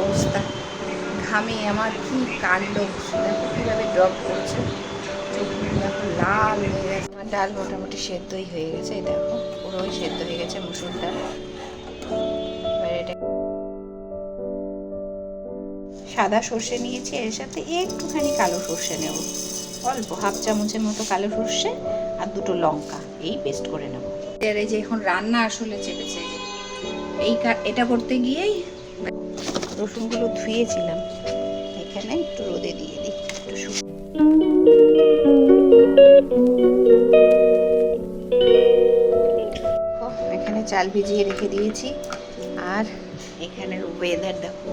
অবস্থা। ঘামে আমার কি কাণ্ড দেখো কীভাবে ড্রপ করছে? দেখো লাল হয়ে গেছে। আমার ডাল মোটামুটি সেদ্ধই হয়ে গেছে, এই দেখো, পুরোই সেদ্ধ হয়ে গেছে মুসুর ডাল। সাদা সর্ষে নিয়েছি, এর সাথে একটুখানি কালো সর্ষে নেব। অল্প, হাফ চামচের মতো কালো সর্ষে আর দুটো লঙ্কা, এই পেস্ট করে নেব। এর এই যে এখন রান্না আসলে চেপেছে, এই এটা করতে গিয়েই রসুনগুলো ধুয়েছিলাম। এখানে একটু রোদে দিয়ে দিই, একটু এখানে চাল ভিজিয়ে রেখে দিয়েছি। আর এখানের ওয়েদার দেখো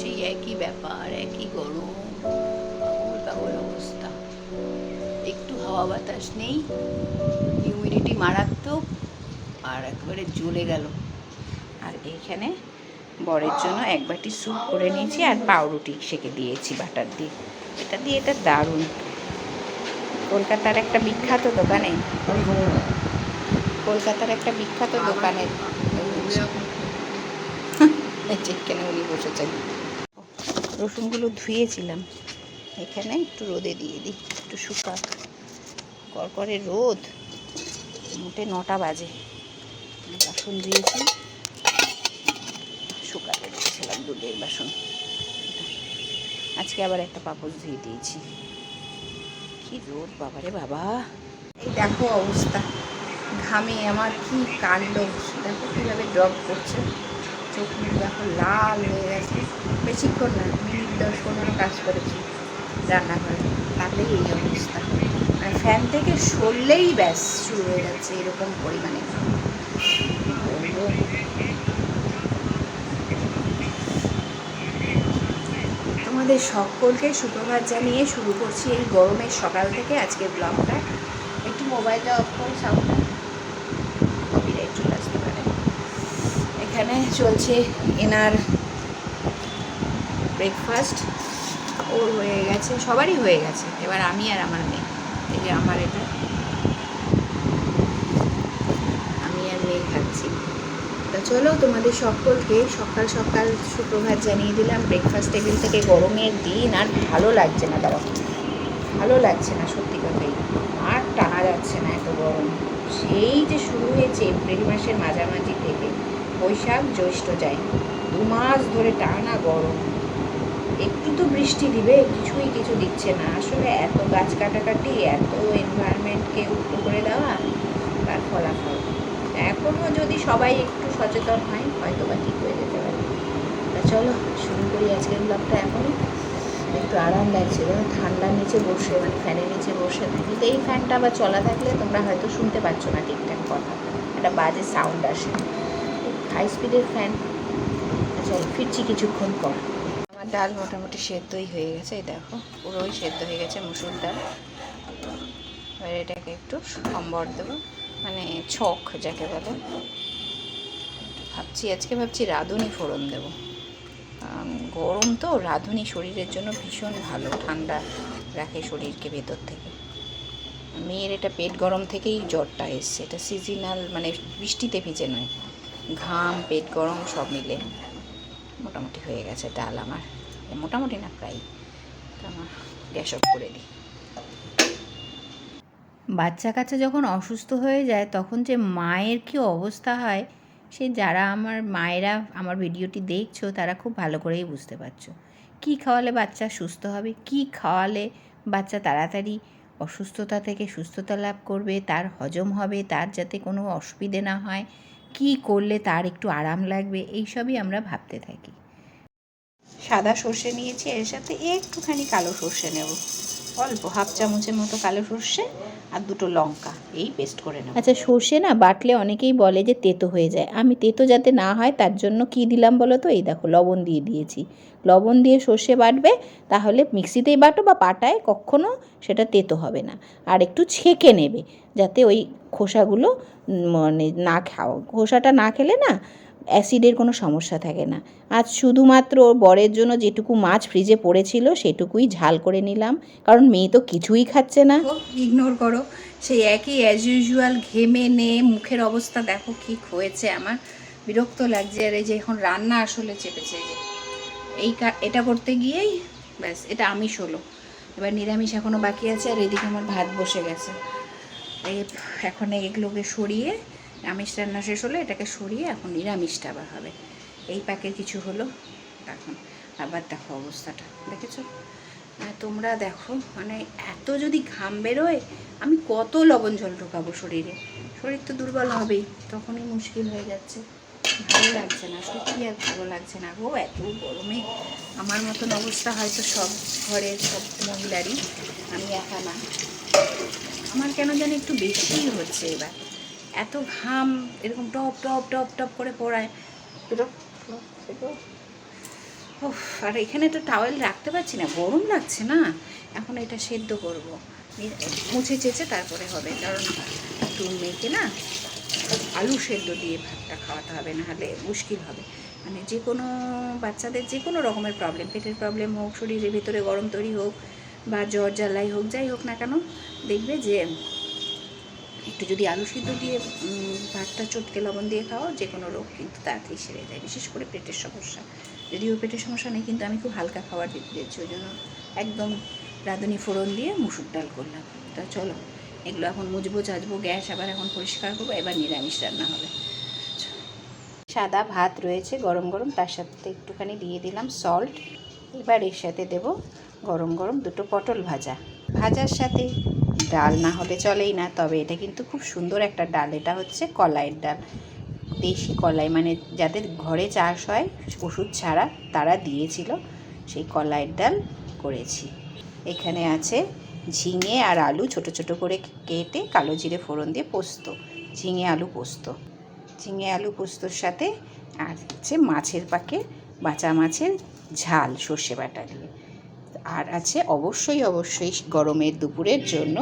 সেই একই ব্যাপার, একই গরম পাগল পাগল অবস্থা। একটু হাওয়া বাতাস নেই হিউমিডিটি মারাত্মক, আর একেবারে জ্বলে গেল। আর এইখানে বরের জন্য এক বাটি স্যুপ করে নিয়েছি আর পাউরুটি সেকে দিয়েছি বাটার দিয়ে। এটা দিয়ে এটা দারুণ। কলকাতার একটা বিখ্যাত দোকানে। কলকাতার একটা বিখ্যাত দোকানের চিকেনে উনি বসেছেন। রসুনগুলো ধুয়েছিলাম। এখানে একটু রোদে দিয়ে দিই। একটু শুকা শুকাক। করকরে রোদ। মোটে নটা বাজে। শুকাতে রেখেছিলাম দুধের বাসন। আজকে আবার একটা পাপড় ধুয়ে দিয়েছি। কি রোদ, বাবারে বাবা। এই দেখো অবস্থা। ঘামে আমার কি কাণ্ড, দেখো কীভাবে ড্রপ করছে। চোখ মুখ দেখো লাল হয়ে গেছে। বেশিক্ষণ না, মিনিট দশ পনেরো কাজ করেছি রান্নাঘরে। তাহলেই এই অবস্থা। মানে ফ্যান থেকে সরলেই ব্যাস শুরু হয়ে যাচ্ছে এরকম পরিমাণে। তোমাদের সকলকে সুপ্রভাত জানিয়ে শুরু করছি এই গরমের সকাল থেকে আজকের ব্লগটা একটু মোবাইলটা অফ করে সাউন্ডটা কপিরাইট চলে আসতে পারে। এখানে চলছে এনার ব্রেকফাস্ট ওর হয়ে গেছে, সবারই হয়ে গেছে। এবার আমি আর আমার মেয়ে। এই যে আমার এটা। আমি আর মেয়ে খাচ্ছি। চলো তোমাদের সকলকে সকাল সকাল সুপ্রভাত জানিয়ে দিলাম। ব্রেকফাস্ট টেবিল থেকে গরমের দিন আর ভালো লাগছে না দাঁড়াও। ভালো লাগছে না, সত্যি কথাই। আর টানা যাচ্ছে না এত গরম। সেই যে শুরু হয়েছে এপ্রিল মাসের মাঝামাঝি থেকে বৈশাখ জ্যৈষ্ঠ যায় দু মাস ধরে টানা গরম। একটু তো বৃষ্টি দিবে, কিছুই কিছু দিচ্ছে না। আসলে এত গাছ কাটাকাটি, এত এনভায়রনমেন্টকে উল্টো করে দেওয়া, তার ফলাফল। এখনও যদি সবাই একটু সচেতন হয় হয়তো বা ঠিক হয়ে যেতে পারে। তা চলো, শুরু করি আজকের ব্লগটা এখনই। একটু আরাম লাগছে, যেন ঠান্ডার নিচে বসে মানে ফ্যানের নিচে বসে থাকি। তো এই ফ্যানটা আবার চলা থাকলে তোমরা হয়তো শুনতে পাচ্ছ না ঠিকঠাক কথা। একটা বাজে সাউন্ড আসে। হাই স্পিডের ফ্যান চল, ফিরছি কিছুক্ষণ পর। আমার ডাল মোটামুটি সেদ্ধই হয়ে গেছে, এই দেখো। পুরোই সেদ্ধ হয়ে গেছে মুসুর ডাল। এবার এটাকে একটু সম্বর দেবো। মানে ছক যাকে বলে। ভাবছি, আজকে ভাবছি রাঁধুনি ফোড়ন দেবো। গরম তো, রাঁধুনি শরীরের জন্য ভীষণ ভালো, ঠান্ডা রাখে শরীরকে ভেতর থেকে। মেয়ের এটা পেট গরম থেকেই জ্বরটা এসছে, এটা সিজনাল মানে বৃষ্টিতে ভিজে নয়। ঘাম, পেট গরম, সব মিলে মোটামুটি হয়ে গেছে ডাল আমার। মোটামুটি না, প্রায়। আমার গ্যাস অফ করে দিই। বাচ্চা কাচ্চা যখন অসুস্থ হয়ে যায়, তখন যে মায়ের কি অবস্থা হয়, সে যারা আমার মায়েরা আমার ভিডিওটি দেখছ, তারা খুব ভালো করেই বুঝতে পারছ। কী খাওয়ালে বাচ্চা সুস্থ হবে? কী খাওয়ালে বাচ্চা তাড়াতাড়ি অসুস্থতা থেকে সুস্থতা লাভ করবে? তার হজম হবে? তার যাতে কোনো অসুবিধে না হয়? কী করলে তার একটু আরাম লাগবে? এইসবই আমরা ভাবতে থাকি। সাদা সর্ষে নিয়েছি, এর সাথে একটুখানি কালো সর্ষে নেব। অল্প, হাফ চামচের মতো কালো সর্ষে আর দুটো লঙ্কা, এই পেস্ট করে নেব। আচ্ছা সর্ষে না বাটলে অনেকেই বলে যে তেতো হয়ে যায়। আমি তেতো যাতে না হয়, তার জন্য কি দিলাম বলো তো? এই দেখো, লবণ দিয়ে দিয়েছি। লবণ দিয়ে সর্ষে বাটবে, তাহলে মিক্সিতেই বাটো বা পাটায় কখনো সেটা তেতো হবে না। আর একটু ছেঁকে নেবে, যাতে ওই খোসাগুলো মানে না খাও। খোসাটা না খেলে না অ্যাসিডের কোনো সমস্যা থাকে না। আজ শুধুমাত্র বরের জন্য যেটুকু মাছ ফ্রিজে পড়েছিল সেটুকুই ঝাল করে নিলাম। কারণ মেয়ে তো কিছুই খাচ্ছে না। ইগনোর করো, সেই একই অ্যাজ ইউজুয়াল ঘেমে নে মুখের অবস্থা দেখো কি হয়েছে আমার। বিরক্ত লাগছে, আর এই যে এখন রান্না আসলে চেপেছে যে। এই এটা করতে গিয়েই, ব্যাস, এটা আমিষ হলো এবার নিরামিষ এখনও বাকি আছে, আর এদিকে আমার ভাত বসে গেছে। এই এখন এগুলোকে সরিয়ে আমিষ রান্না শেষ হলে এটাকে সরিয়ে এখন নিরামিষটা আবার হবে। এই প্যাকের কিছু হলো, এখন আবার দেখো অবস্থাটা, দেখেছ? মানে তোমরা দেখো মানে এত যদি ঘাম বেরোয়, আমি কত লবণ জল ঢোকাবো শরীরে। শরীর তো দুর্বল হবেই, তখনই মুশকিল হয়ে যাচ্ছে। ভালো লাগছে না, সত্যি আর ভালো লাগছে না গো, এত গরমে। আমার মতন অবস্থা হয়তো সব ঘরের সব মহিলারই, আমি একা না। আমার কেন জানি একটু বেশিই হচ্ছে এবার। এত ঘাম এরকম টপ টপ টপ টপ করে পড়ায়। উফ, আর এখানে তো টাওয়েল রাখতে পারছি না গরম লাগছে না। এখন এটা সেদ্ধ করব। মুছে চেঁচে তারপরে হবে কারণ একটু মেয়েকে না আলু সেদ্ধ দিয়ে ভাতটা খাওয়াতে হবে না হলে মুশকিল হবে। মানে যে কোনো বাচ্চাদের যে কোনো রকমের প্রবলেম পেটের প্রবলেম হোক শরীরের ভিতরে গরম তৈরি হোক বা জ্বর জ্বালাই হোক যাই হোক না কেন দেখবে যে একটু যদি আলু সিদ্ধ দিয়ে ভাতটা চটকে লবণ দিয়ে খাও যে কোনো রোগ কিন্তু তাড়াতাড়ি সেরে যায়, বিশেষ করে পেটের সমস্যা। যদিও পেটের সমস্যা নেই, কিন্তু আমি খুব হালকা খাবার দিতে দিচ্ছি ওই জন্য একদম রাঁধুনি ফোড়ন দিয়ে মুসুর ডাল করলাম। তা চলো, এগুলো এখন মুজবো চাজবো গ্যাস আবার এখন পরিষ্কার করব, এবার নিরামিষ রান্না হবে। সাদা ভাত রয়েছে গরম গরম, তার সাথে একটুখানি দিয়ে দিলাম সল্ট এবার এর সাথে দেব গরম গরম দুটো পটল ভাজা। ভাজার সাথে ডাল না হলে চলেই না, তবে এটা কিন্তু খুব সুন্দর একটা ডাল। এটা হচ্ছে কলাইয়ের ডাল। দেশি কলাই মানে যাদের ঘরে চাষ হয়, ওষুধ ছাড়া তারা দিয়েছিল সেই কলাইয়ের ডাল করেছি। এখানে আছে ঝিঙে আর আলু ছোট ছোট করে কেটে কালো জিরে ফোড়ন দিয়ে পোস্ত, ঝিঙে আলু পোস্ত। ঝিঙে আলু পোস্তর সাথে আর হচ্ছে মাছের পাকে বাঁচা মাছের ঝাল, সর্ষে বাটা দিয়ে। আর আছে অবশ্যই অবশ্যই গরমের দুপুরের জন্য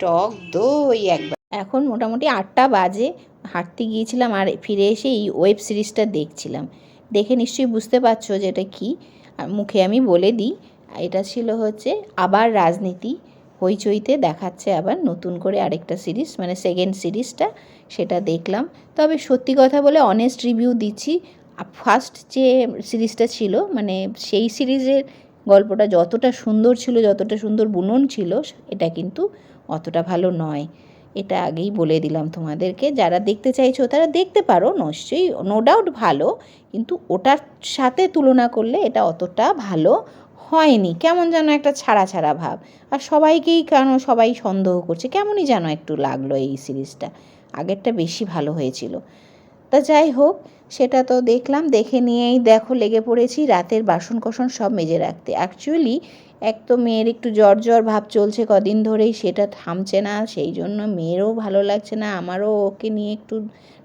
টক দই একবার। এখন মোটামুটি আটটা বাজে, হাঁটতে গিয়েছিলাম আর ফিরে এসে এই ওয়েব সিরিজটা দেখছিলাম। দেখে নিশ্চয়ই বুঝতে পারছ যে এটা কী। মুখে আমি বলে দিই, এটা ছিল হচ্ছে আবার রাজনীতি। হইচইতে দেখাচ্ছে আবার নতুন করে আরেকটা সিরিজ মানে সেকেন্ড সিরিজটা সেটা দেখলাম। তবে সত্যি কথা বলে অনেস্ট রিভিউ দিচ্ছি ফার্স্ট যে সিরিজটা ছিল মানে সেই সিরিজের গল্পটা যতটা সুন্দর ছিল, যতটা সুন্দর বুনন ছিল, এটা কিন্তু অতটা ভালো নয়। এটা আগেই বলে দিলাম তোমাদেরকে। যারা দেখতে চাইছো তারা দেখতে পারো, নিশ্চয়ই নো ডাউট ভালো, কিন্তু ওটার সাথে তুলনা করলে এটা অতটা ভালো হয়নি। কেমন যেন একটা ছাড়া ছাড়া ভাব। আর সবাইকেই কেন সবাই সন্দেহ করছে, কেমনই যেন একটু লাগল এই সিরিজটা। আগেরটা বেশি ভালো হয়েছিল। তা যাই হোক, সেটা তো দেখলাম, দেখে নিয়েই দেখো, লেগে পড়েছি, রাতের বাসন কোসন সব মেজে রাখতে। অ্যাকচুয়ালি এক তো মেয়ের একটু জ্বর জ্বর ভাব চলছে কদিন ধরেই, সেটা থামছে না, সেই জন্য মেয়েরও ভালো লাগছে না, আমারও ওকে নিয়ে একটু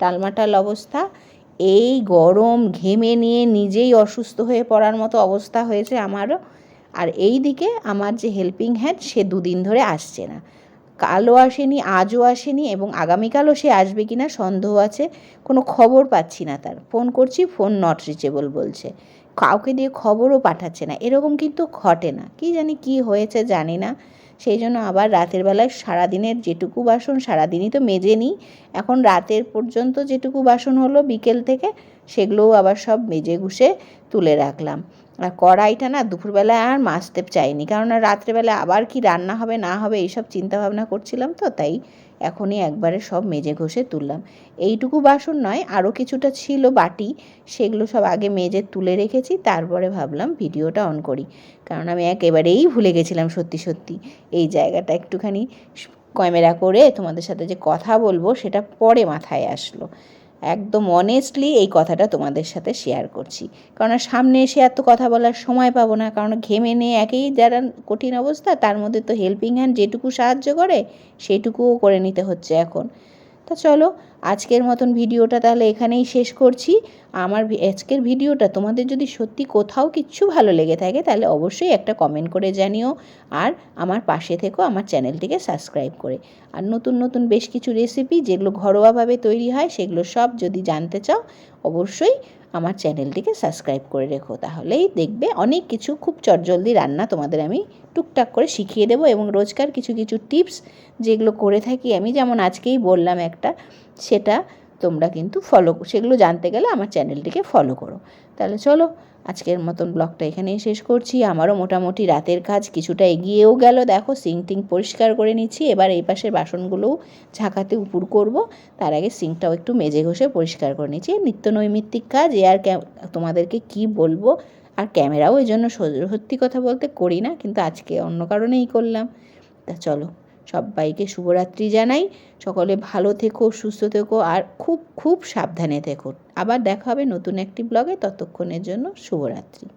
টালমাটাল অবস্থা। এই গরম ঘেমে নিয়ে নিজেই অসুস্থ হয়ে পড়ার মতো অবস্থা হয়েছে আমারও। আর এই দিকে আমার যে হেল্পিং হ্যান্ড সে দুদিন ধরে আসছে না। কালও আসেনি, আজও আসেনি এবং আগামীকালও সে আসবে কি না সন্দেহ আছে, কোনো খবর পাচ্ছি না তার। ফোন করছি, ফোন নট রিচেবল বলছে। কাউকে দিয়ে খবরও পাঠাচ্ছে না। এরকম কিন্তু ঘটে না। কি জানি কি হয়েছে জানি না। সেই জন্য আবার রাতের বেলায় সারাদিনের যেটুকু বাসন, সারাদিনই তো মেজে নিই এখন রাতের পর্যন্ত যেটুকু বাসন হলো বিকেল থেকে, সেগুলোও আবার সব মেজে ঘুষে তুলে রাখলাম। কড়াইটা না দুপুরবেলায় আর মাজতে চাইনি। কারণ রাত্রেবেলা আবার কি রান্না হবে, না হবে, এইসব চিন্তাভাবনা করছিলাম তো, তাই এখনই একবারে সব মেজে ঘষে তুললাম। এইটুকু বাসন নয় আরও কিছুটা ছিল বাটি, সেগুলো সব আগে মেজে তুলে রেখেছি, তারপরে ভাবলাম ভিডিওটা অন করি। কারণ আমি একেবারেই ভুলে গেছিলাম সত্যি সত্যি। এই জায়গাটা একটুখানি ক্যামেরা করে তোমাদের সাথে যে কথা বলব, সেটা পরে মাথায় আসলো। একদম অনেস্টলি এই কথাটা তোমাদের সাথে শেয়ার করছি। কারণ সামনে এসে এত কথা বলার সময় পাবো না, কারণ ঘেমে নিয়ে একেই যারা কঠিন অবস্থা, তার মধ্যে তো হেল্পিং হ্যান্ড যেটুকু সাহায্য করে, সেটুকুও করে নিতে হচ্ছে এখন। তা চলো আজকের মতন ভিডিওটা তাহলে এখানেই শেষ করছি। আমার আজকের ভিডিওটা তোমাদের যদি সত্যি কোথাও কিচ্ছু ভালো লেগে থাকে, তাহলে অবশ্যই একটা কমেন্ট করে জানিও। আর আমার পাশে থেকেও আমার চ্যানেলটিকে সাবস্ক্রাইব করে। আর নতুন নতুন বেশ কিছু রেসিপি যেগুলো ঘরোয়াভাবে তৈরি হয়, সেগুলো সব যদি জানতে চাও, অবশ্যই আমার চ্যানেলটিকে সাবস্ক্রাইব করে রেখো। তাহলেই দেখবে অনেক কিছু খুব চটজলদি রান্না তোমাদের আমি টুকটাক করে শিখিয়ে দেবো এবং রোজকার কিছু কিছু টিপস যেগুলো করে থাকি আমি। যেমন আজকেই বললাম একটা সেটা তোমরা কিন্তু ফলো সেগুলো জানতে গেলে আমার চ্যানেলটিকে ফলো করো। তাহলে চলো, আজকের মতন ব্লগটা এখানেই শেষ করছি। আমারও মোটামুটি রাতের কাজ কিছুটা এগিয়েও গেল। দেখো সিং টিং পরিষ্কার করে নিচ্ছি। এবার এই পাশের বাসনগুলোও ঝাঁকাতে উপুর করব। তার আগে সিঙ্কটাও একটু মেজে ঘষে পরিষ্কার করে নিচ্ছি। নিত্য নৈমিত্তিক কাজ, এ আর তোমাদেরকে কি বলব? আর ক্যামেরাও এই জন্য সত্যি কথা বলতে করি না, কিন্তু আজকে অন্য কারণেই করলাম। তা চলো। সবাইকে শুভরাত্রি জানাই। সকলে ভালো থেকো, সুস্থ থেকো আর খুব খুব সাবধানে থেকো। আবার দেখা হবে নতুন একটি ব্লগে ততক্ষণের জন্য শুভরাত্রি।